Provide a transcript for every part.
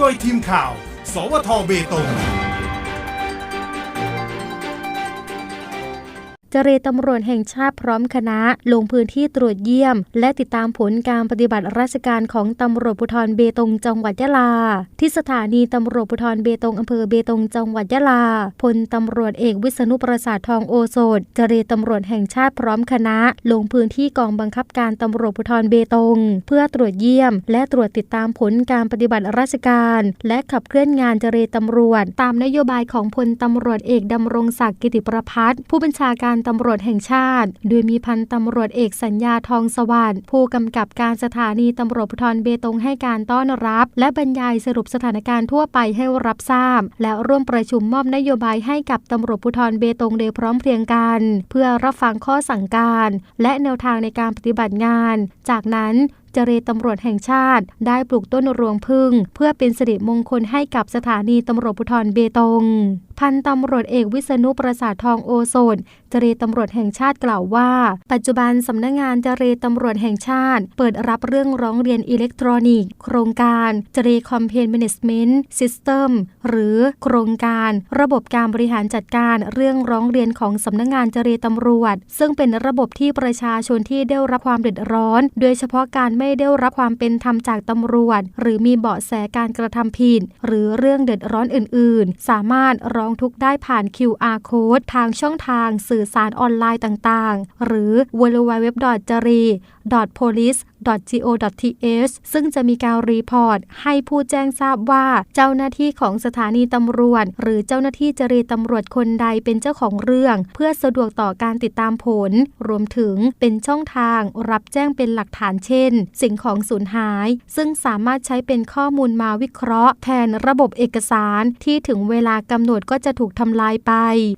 โดยทีมข่าว สวทเบตง เจรตำรวจแห่งชาติพร้อมคณะ ลงพื้นที่ตรวจเยี่ยม และติดตามผลการปฏิบัติราชการของตำรวจภูธรเบตงจังหวัดยะลา ที่สถานีตำรวจภูธรเบตงอำเภอเบตงจังหวัดยะลาพลตำรวจเอกวิษณุประสาททองโอโสดเจรตำรวจแห่งชาติพร้อมคณะ ลงพื้นที่กองบังคับการตำรวจภูธรเบตง เพื่อตรวจเยี่ยม และตรวจติดตามผลการปฏิบัติราชการ และขับเคลื่อนงานเจรตำรวจ ตามนโยบายของพลตำรวจเอกดำรงศักดิ์กิติประพัฒน์ผู้บัญชาการตำรวจแห่งชาติ โดยมีพันตำรวจเอกสัญญาทองสวัสดิ์ผู้กำกับการสถานีตำรวจภูธรเบตงให้การต้อนรับ และบรรยายสรุปสถานการณ์ทั่วไปให้รับทราบ และร่วมประชุมมอบนโยบายให้กับตำรวจภูธรเบตงโดยพร้อมเพรียงกัน เพื่อรับฟังข้อสั่งการ และแนวทางในการปฏิบัติงาน จากนั้นเจรตำรวจแห่งชาติ ได้ปลูกต้นรวงพึ่ง เพื่อเป็นสิริมงคลให้กับสถานีตำรวจภูธรเบตง พันตำรวจเอกวิษณุประสาททองโอโซนเจรีตำรวจแห่งชาติกล่าวว่า ปัจจุบันสำนักงงานเจรีตำรวจแห่งชาติ เปิดรับเรื่องร้องเรียนอิเล็กทรอนิกส์ โครงการเจรีคอมเพนเมเนจเมนต์ซิสเต็มหรือโครงการระบบการบริหารจัดการเรื่องร้องเรียนของสำนักงงานเจรีตำรวจ ซึ่งเป็นระบบที่ประชาชนที่ได้รับความเดือดร้อน โดยเฉพาะการไม่ได้รับความเป็นธรรมจากตำรวจ หรือมีเบาะแสการกระทำผิดหรือเรื่องเดือดร้อนอื่น ๆ สามารถร้องทุกข์ได้ผ่าน QR code ทางช่องทางสื่อสารออนไลน์ต่างๆ หรือ www.police.go.th ซึ่งจะมีการรีพอร์ตให้ผู้แจ้งทราบว่าเจ้าหน้าที่ของสถานีตำรวจ หรือเจ้าหน้าที่จรีตำรวจคนใดเป็นเจ้าของเรื่อง เพื่อสะดวกต่อการติดตามผล รวมถึงเป็นช่องทางรับแจ้งเป็นหลักฐานเช่น สิ่งของสูญหาย ซึ่งสามารถใช้เป็นข้อมูลมาวิเคราะห์ แทนระบบเอกสารที่ถึงเวลากำหนดก็จะถูกทำลายไป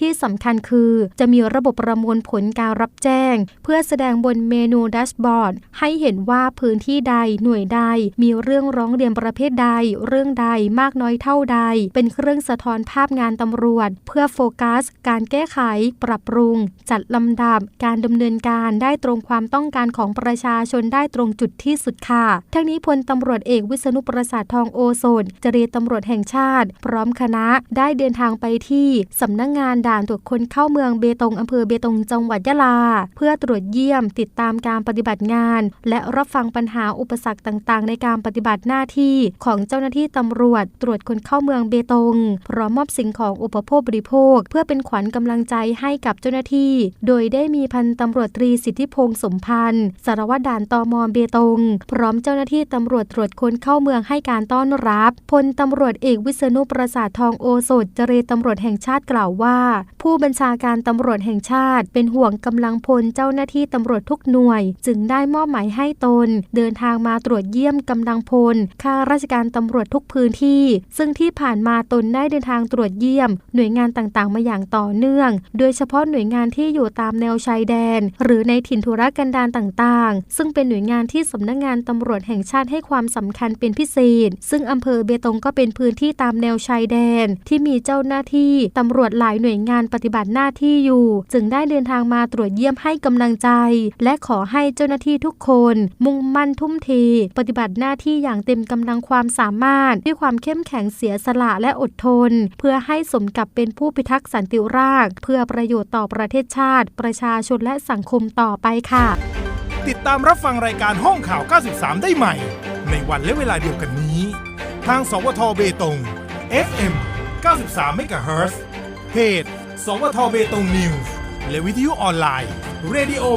ที่สำคัญคือจะมีระบบประมวลผลการรับแจ้ง เพื่อแสดงบนเมนูแดชบอร์ดให้เห็นว่าพื้นที่ใดหน่วยใดมีเรื่องร้องเรียนประเภทใด เรื่องใดมากน้อยเท่าใด เป็นเครื่องสะท้อนภาพงานตำรวจ เพื่อโฟกัส การแก้ไข ปรับปรุง จัดลำดับ การดำเนินการได้ตรงความต้องการของประชาชนได้ตรงจุดที่สุดค่ะ ทั้งนี้พลตำรวจเอกวิษณุประสาททองโอโซนเจรีตำรวจแห่งชาติ พร้อมคณะได้เดินทางไปที่สำนักงงานด่านตรวจคนเข้าเมืองเบตงอำเภอเบตงจังหวัดยะลา เพื่อตรวจเยี่ยมติดตามการปฏิบัติงาน และรับฟังปัญหาอุปสรรคต่างๆ ในการปฏิบัติหน้าที่ของเจ้าหน้าที่ตำรวจ ตรวจคนเข้าเมืองเบตง พร้อมมอบสิ่งของอุปโภคบริโภค เพื่อเป็นขวัญกำลังใจให้กับเจ้าหน้าที่ โดยได้มีพันตำรวจตรีสิทธิพงศ์สมพันธ์สารวัตรด่านตมเบตง พร้อมเจ้าหน้าที่ตำรวจตรวจคนเข้าเมืองให้การต้อนรับพลตำรวจเอกวิษณุประสาททองโอสดเจรตำรวจแห่งชาติกล่าวว่า ผู้บัญชาการตำรวจแห่งชาติ เป็นห่วงกำลังพลเจ้าหน้าที่ตำรวจทุกหน่วย จึงได้มอบหมายให้ตน เดินทางมาตรวจเยี่ยมกำลังพลข้าราชการตำรวจทุกพื้นที่ ซึ่งที่ผ่านมาตนได้เดินทางตรวจเยี่ยม หน่วยงานต่างๆ มาอย่างต่อเนื่อง โดยเฉพาะหน่วยงานที่อยู่ตามแนวชายแดน หรือในถิ่นธุรกันดารต่างๆ ซึ่งเป็นหน่วยงานที่สำนักงานตำรวจแห่งชาติให้ความสำคัญเป็นพิเศษ ซึ่งอำเภอเบตงก็เป็นพื้นที่ตามแนวชายแดน ที่มีเจ้าหน้าที่ตำรวจหลายหน่วยงานปฏิบัติหน้าที่อยู่ จึงได้เดินทางมาตรวจเยี่ยมให้กำลังใจ และขอให้เจ้าหน้าที่ทุกคน มุ่งมั่นทุ่มเทปฏิบัติหน้าที่อย่างเต็มกำลังความสามารถ ด้วยความเข้มแข็งเสียสละและอดทน เพื่อให้สมกับเป็นผู้พิทักษ์สันติราษฎร์เพื่อประโยชน์ต่อประเทศชาติ ประชาชนและสังคมต่อไปค่ะ ติดตามรับฟังรายการห้องข่าว 93 ได้ใหม่ ในวันและเวลาเดียวกันนี้ ทางสวทเบตง FM 93 MHz เพจ สวทเบตงนิวส์และวิทยุออนไลน์ radio